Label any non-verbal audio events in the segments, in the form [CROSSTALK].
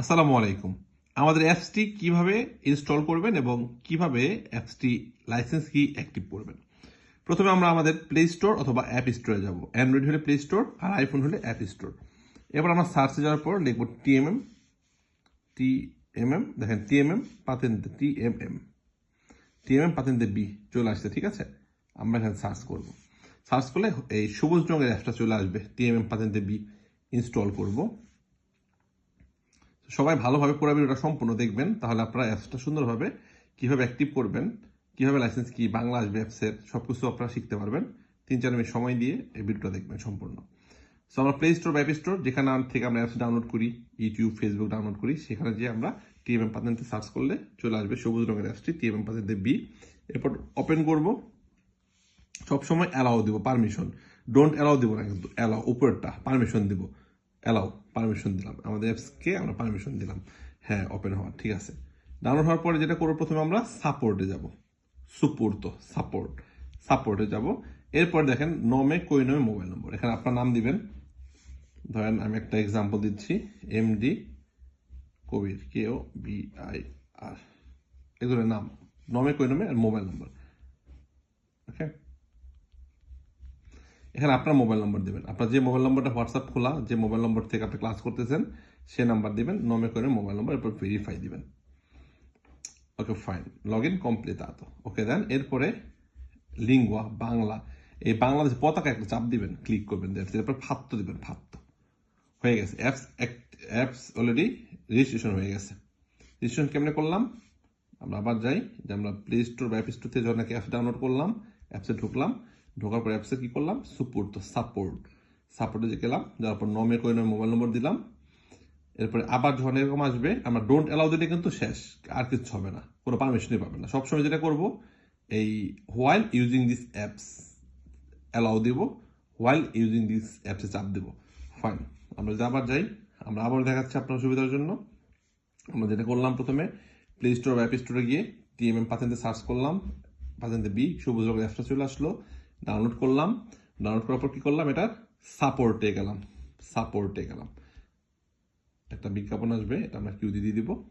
আসসালামু আলাইকুম। আমাদের অ্যাপসটি কীভাবে ইনস্টল করবেন এবং কীভাবে অ্যাপসটি লাইসেন্স কি অ্যাক্টিভ করবেন? প্রথমে আমরা আমাদের প্লে স্টোর অথবা অ্যাপ স্টোরে যাব। অ্যান্ড্রয়েড হলে প্লে স্টোর আর আইফোন হলে অ্যাপ স্টোর এবার আমরা সার্চে যাওয়ার পর লিখব টিএমএম টিএমএম দেখেন টিএমএম পাতেন্তে টিএমএম টিএমএম পাতেন্তে বি চলে আসছে, ঠিক আছে? আমরা এখানে সার্চ করব। সার্চ করলে এই সবুজ রঙের অ্যাপসটা চলে আসবে। টিএমএম পাতেন্তে বি ইনস্টল করব। সবাই ভালোভাবে পুরো ভিডিওটা সম্পূর্ণ দেখবেন, তাহলে আপনারা অ্যাপসটা সুন্দরভাবে কীভাবে অ্যাক্টিভ করবেন, কীভাবে লাইসেন্স কি, বাংলা আসবে অ্যাপসের সব কিছু আপনারা শিখতে পারবেন। তিন চার মিনিট সময় দিয়ে এই ভিডিওটা দেখবেন সম্পূর্ণ। সো আমরা প্লে স্টোর বা অ্যাপ স্টোর যেখানে থেকে আমরা অ্যাপস ডাউনলোড করি ইউটিউব ফেসবুক ডাউনলোড করি, সেখানে যে আমরা টিএমএম পাতেন্তে সার্চ করলে চলে আসবে সবুজ রঙের অ্যাপসটি টিএমএম পাতেন্তে বি এরপর ওপেন করব। সবসময় অ্যালাও দিব পারমিশন ডোন্ট অ্যালাও দিব না কিন্তু অ্যালাও উপরেরটা পারমিশন দিব। অ্যালাও পারমিশন দিলাম। আমাদের অ্যাপসকে আমরা পারমিশন দিলাম। হ্যাঁ ওপেন হওয়ার ঠিক আছে। ডাউনলোড হওয়ার পরে যেটা করব প্রথমে আমরা সাপোর্টে যাব। সুপোর্ট সাপোর্ট সাপোর্টে যাব। এরপর দেখেন নমে কই নমে মোবাইল নম্বর এখানে আপনার নাম দিবেন। ধরেন আমি একটা এক্সাম্পল দিচ্ছি। MD Kabir K O B I R এগুলোর নাম নমে কই নমে আর মোবাইল নম্বর ওকে এখানে আপনার মোবাইল নম্বর দেবেন। আপনার যে মোবাইল নম্বরটা হোয়াটসঅ্যাপ খোলা, যে মোবাইল নম্বর থেকে আপনি ক্লাস করতেছেন, সে নাম্বার দিবেন নমে করে মোবাইল নম্বর এরপর ভেরিফাই দিবেন। Okay fine log in complete আতো okay দেন এরপরে লিঙ্গুয়া বাংলা, এই বাংলাদেশ পতাকা একটা চাপ দিবেন ক্লিক করবেন এরপর ফাত্ত দিবেন, ফাত্ত। হয়ে গেছে। অ্যাপস অ্যাপস অলরেডি রেজিস্ট্রেশন হয়ে গেছে। রেজিস্ট্রেশন কেমনে করলাম? আমরা আবার যাই, যে আমরা প্লে স্টোর বা অ্যাপ স্টোর থেকে যখন অ্যাপস ডাউনলোড করলাম অ্যাপসে ঢুকলাম। ঢোকার পর অ্যাপসে কী করলাম? সুপোর্ট তো সাপোর্ট সাপোর্টে যে গেলাম, যাওয়ার পর নমে করে মোবাইল নম্বর দিলাম। এরপরে আবার যখন এরকম আসবে, আমরা ডোন্ট অ্যালাউ দিলে কিন্তু শেষ, আর কিছু হবে না। কোনো পারমিশনই পাবে না। সবসময় যেটা করব, এই while using this apps allow দিব। হোয়াইল ইউজিং দিস অ্যাপসে চাপ দেবো। ফাইন আমরা যদি আবার যাই, আমরা আবার দেখাচ্ছি আপনার সুবিধার জন্য। আমরা যেটা করলাম প্রথমে প্লে স্টোর অ্যাপ স্টোরে গিয়ে টিএমএম পাতেন্তে সার্চ করলাম। পাতেন্তে বি সবুজ রঙের অ্যাপসটা চলে আসলো। ডাউনলোড করলাম। ডাউনলোড করার পর কি করলাম? এটার সাপোর্টে গেলাম। সাপোর্টে গেলাম। একটা বিজ্ঞাপন আসবে, এটা আমরা কিউ দিয়ে দিব।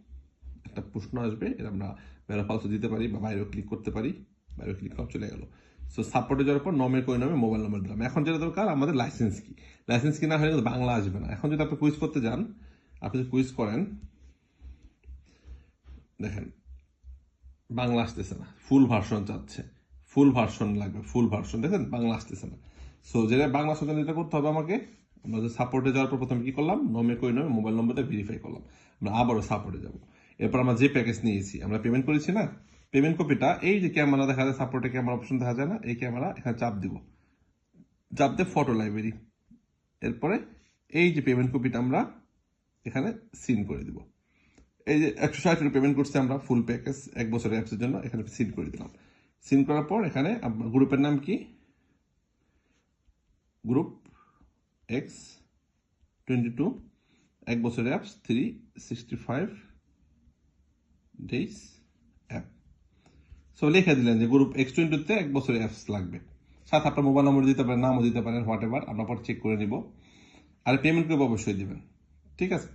একটা প্রশ্ন আসবে, এটা আমরা ভেরাফালসও দিতে পারি বা বাইরেও ক্লিক করতে পারি। বাইরেও ক্লিক করা চলে গেল। সো সাপোর্টে যাওয়ার পর নমের করে নামে মোবাইল নম্বর দিলাম। এখন যেটা দরকার, আমাদের লাইসেন্স কি? লাইসেন্স কি না হলে বাংলা আসবে না। এখন যদি আপনি কুইজ করতে যান, আপনি যদি কুইজ করেন, দেখেন, বাংলা আসতেছে না। ফুল ভার্সন চাচ্ছে। ফুল ভার্সন লাগবে ফুল ভার্সন দেখেন, বাংলা আসতেছে না। সো যেটা বাংলা সঙ্গে যেটা করতে হবে আমাকে, আমরা যে সাপোর্টে যাওয়ার পর প্রথমে কি করলাম? নমে কই নমে মোবাইল নম্বরটা ভেরিফাই করলাম। আমরা আবারও সাপোর্টে যাব। এরপর আমরা যে প্যাকেজ নিয়েছি, আমরা পেমেন্ট করেছি না? পেমেন্ট কপিটা এই যে ক্যামেরা দেখা যায় সাপোর্টে ক্যামেরা অপশন দেখা যায় না, এই ক্যামেরা এখানে চাপ দিব। চাপ দিয়ে ফটো লাইব্রেরি এরপরে এই যে পেমেন্ট কপিটা আমরা এখানে সিন করে দিব। এই যে একশো ষাট পেমেন্ট করছি আমরা ফুল প্যাকেজ এক বছরের অ্যাপসের জন্য এখানে সিন করে দিলাম। সিন করার পর এখানে গ্রুপের নাম কি? গ্রুপ এক্স টোয়েন্টি টু এক বছরের apps three sixty five days app so লিখে দিলেন যে গ্রুপ এক্স টোয়েন্টিতে এক বছরের অ্যাপস লাগবে। সাথে আপনার মোবাইল নম্বর দিতে পারেন, নামও দিতে পারেন হোয়াট এভার আমরা পর চেক করে নিব। আর পেমেন্ট করব অবশ্যই দিবেন। ঠিক আছে?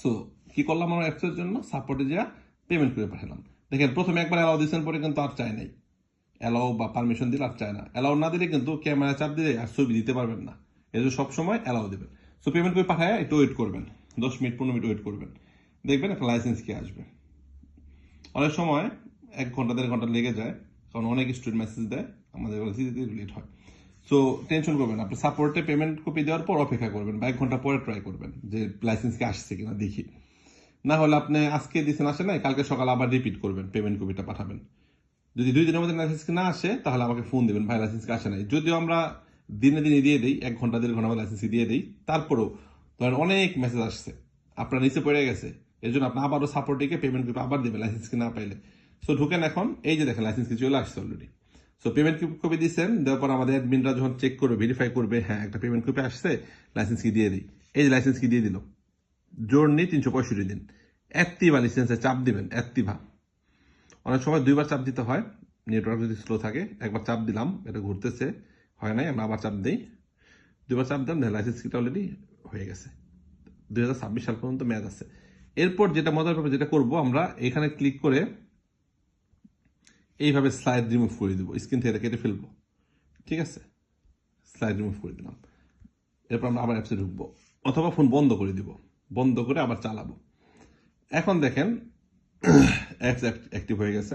সো কি করলাম আমার অ্যাপসের জন্য? সাপোর্টে যা পেমেন্ট করে পাঠালাম। দেখেন, প্রথমে একবার অ্যালাউ দিয়েছেন পরে কিন্তু আর চায় নাই। অ্যালাউ বা পারমিশন দিলে আর চায় না। অ্যালাউ না দিলে কিন্তু ক্যামেরা চাপ দিলে আর ছবি দিতে পারবেন না। এই জন্য সবসময় অ্যালাউ দেবেন। সো পেমেন্ট করে পাঠায় একটু ওয়েট করবেন। দশ মিনিট, পনেরো মিনিট ওয়েট করবেন। দেখবেন একটা লাইসেন্স কি আসবে। অনেক সময় এক ঘণ্টা, দেড় ঘণ্টা লেগে যায়, কারণ অনেক স্টুডেন্ট মেসেজ দেয়, আমাদের লেট হয়। সো টেনশন করবেন আপনি সাপোর্টে পেমেন্ট কপি দেওয়ার পর অপেক্ষা করবেন বা এক ঘণ্টা পরে ট্রাই করবেন যে লাইসেন্স কি আসছে কিনা দেখি। না হলে আপনি আজকে দিচ্ছেন আসে নাই, কালকে সকালে আবার রিপিট করবেন পেমেন্ট কপিটা পাঠাবেন। যদি দুই দিনের মধ্যে লাইসেন্স না আসে, তাহলে আমাকে ফোন দেবেন, ভাই লাইসেন্স আসে নাই। যদিও আমরা দিনে দিনে দিয়ে দিই, এক ঘণ্টা, দেড় ঘণ্টা লাইসেন্স দিয়ে দিই, তারপরেও ধরেন অনেক মেসেজ আসছে, আপনার নিচে পড়ে গেছে এর জন্য আপনি আবারও সাপোর্টিকে পেমেন্ট কপি আবার দেবেন লাইসেন্স কি না পাইলে। সো ঢুকেন এখন, এই যে দেখেন লাইসেন্স কি চলে আসছে অলরেডি সো পেমেন্ট কপি দিচ্ছেন দেওয়ার পর আমাদের অ্যাডমিনরা যখন চেক করবে ভেরিফাই করবে হ্যাঁ একটা পেমেন্ট কপি আসছে লাইসেন্স কি দিয়ে দিই। এই যে লাইসেন্স কি দিয়ে দিল। জোরনি তিনশো পঁয়ষট্টি দিন। অ্যাক্টিভা লাইসেন্সে চাপ দিবেন, অ্যাক্টিভা। অনেক সময় দুইবার চাপ দিতে হয় নেটওয়ার্ক যদি স্লো থাকে, একবার চাপ দিলাম, এটা ঘুরতেছে, হয় নাই, আমরা আবার চাপ দিই। দুবার চাপ দিলাম লাইসেন্স কিটা অলরেডি হয়ে গেছে। দুই হাজার ছাব্বিশ সাল পর্যন্ত মেয়াদ আছে। এরপর যেটা মজার ব্যাপার, যেটা করব আমরা, এখানে ক্লিক করে এইভাবে স্লাইড রিমুভ করে দেবো স্ক্রিন থেকে কেটে ফেলব। ঠিক আছে? স্লাইড রিমুভ করে দিলাম। এরপর আমরা আবার অ্যাপসে ঢুকবো, অথবা ফোন বন্ধ করে দিব। বন্ধ করে আবার চালাবো। এখন দেখেন [CLEARS THROAT] অ্যাপস অ্যাক্টিভ হয়ে গেছে।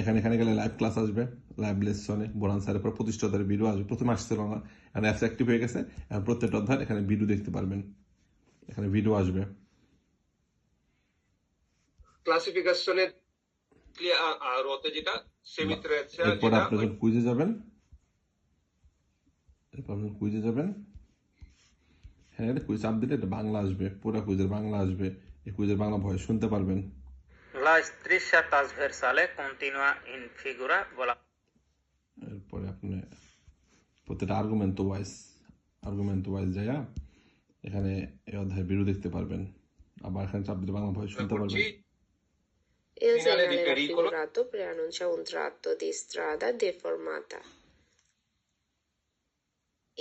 এখানে এখানে গেলে লাইভ ক্লাস আসবে। লাইভ লেসনে বোরান স্যারের পর প্রতিষ্ঠাতার ভিডিও আসবে। প্রথমে আসছিল না। এখন অ্যাপস অ্যাক্টিভ হয়ে গেছে। এখন প্রত্যেকটা অধ্যায় এখানে ভিডিও দেখতে পারবেন। এখানে ভিডিও আসবে। ক্লাসিফিকেশনের আর ওতে যেটা সেমিত্রেছে এরপর যেটা আপনি যখন কুইজে যাবেন এরপর আপনি কুইজে যাবেন। হ্যাঁ এটা কুইজ চাপ দিলে এটা বাংলা আসবে পুরো কুইজের বাংলা আসবে এই কুইজের বাংলা ভয়েস শুনতে পারবেন La striscia trasversale continua in figura volata. এরপরে আপনি প্রত্যেকটা আর্গুমেন্ট ওয়াইজ আর্গুমেন্ট ওয়াইজ যাইয়া এখানে এই অধ্যায় ভিডিও দেখতে পারবেন আবার এখানে চাপ দিলে বাংলা ভয়েস শুনতে পারবেন Il segnale pericolo. raffigurato preannuncia un tratto di strada deformata.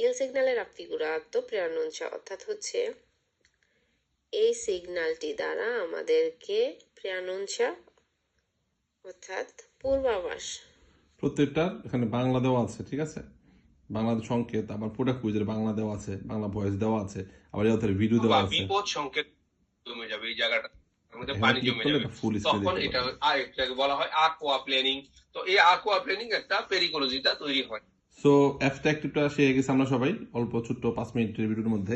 Il segnale raffigurato preannuncia অর্থাৎ হচ্ছে এই সিগন্যালটি দ্বারা আমাদেরকে প্রেয়ানুঞ্চা অর্থাৎ পূর্বাভাস। প্রত্যেকটার এখানে বাংলা দেওয়া আছে ঠিক আছে? বাংলা সংকেত আবার পুরো কুইজের বাংলা দেওয়া আছে বাংলা ভয়েস দেওয়া আছে আবার এই ভিডিও দেওয়া বা আছে। বিপদ সংকেত জমে যাবে এই জায়গাটা। মধ্যে পানি জমে যাবে। এটা full screen তখন এটা আর এটাকে বলা হয় আকোয়া প্ল্যানিং তো এই আকোয়া প্ল্যানিং একটা পেরিকোলজিটা তৈরি হয়। সো অ্যাপসটা একটুটা সে গেছে আমরা সবাই অল্প ছোট্ট পাঁচ মিনিটের ভিডিওর মধ্যে।